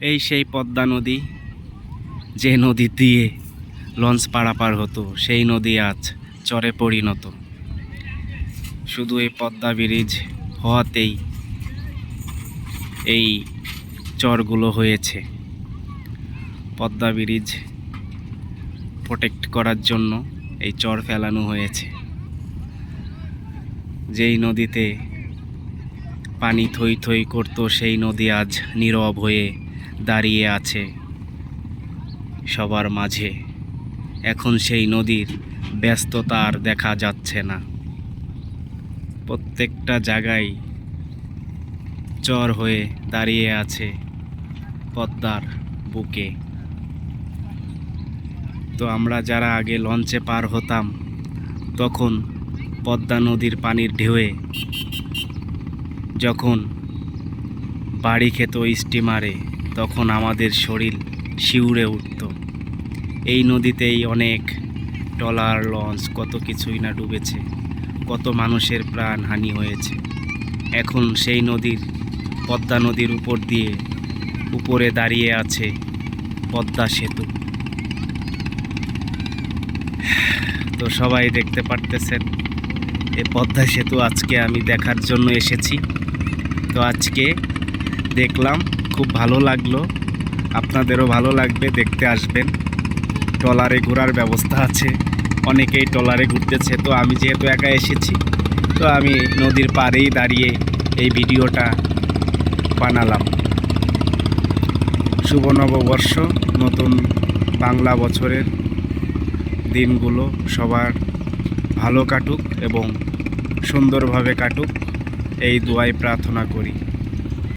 এই সেই পদ্মা নদী, যে নদী দিয়ে লঞ্চ পারাপার হতো, সেই নদী আজ চরে পরিণত। শুধু এই পদ্মা ব্রিজ হওয়াতেই এই চরগুলো হয়েছে। পদ্মা ব্রিজ প্রোটেক্ট করার জন্য এই চর ফেলানো হয়েছে। যেই নদীতে পানি থই থই করতো, সেই নদী আজ নীরব হয়ে দাঁড়িয়ে আছে সবার মাঝে। এখন সেই নদীর ব্যস্ততা আর দেখা যাচ্ছে না। প্রত্যেকটা জায়গায় চর হয়ে দাঁড়িয়ে আছে পদ্মার বুকে। তো আমরা যারা আগে লঞ্চে পার হতাম, তখন পদ্মা নদীর পানির ঢেউয়ে যখন বাড়ি খেত স্টিমারে তখন আমাদের শরীর শিউরে উঠত। এই নদীতেই অনেক ট্রলার লঞ্চ, কত কিছুই না ডুবেছে, কত মানুষের প্রাণহানি হয়েছে। এখন সেই নদীর, পদ্মা নদীর উপর দিয়ে উপরে দাঁড়িয়ে আছে পদ্মা সেতু। তো সবাই দেখতে পারতেছেন, এ পদ্মা সেতু আজকে আমি দেখার জন্য এসেছি। তো আজকে দেখলাম খুব ভালো লাগল। আপনাদেরও ভালো লাগবে, দেখতে আসবেন। ট্রলারে ঘোরার ব্যবস্থা আছে। অনেকেই ট্রলারে ঘুরতেছে, তো আমি যেহেতু একা এসেছি, তো আমি নদীর পাড়েই দাঁড়িয়ে এই ভিডিওটা বানালাম। শুভ নববর্ষ, নতুন বাংলা বছরের দিনগুলো সবার ভালো কাটুক এবং সুন্দরভাবে কাটুক। এই দোয়াই প্রার্থনা করি।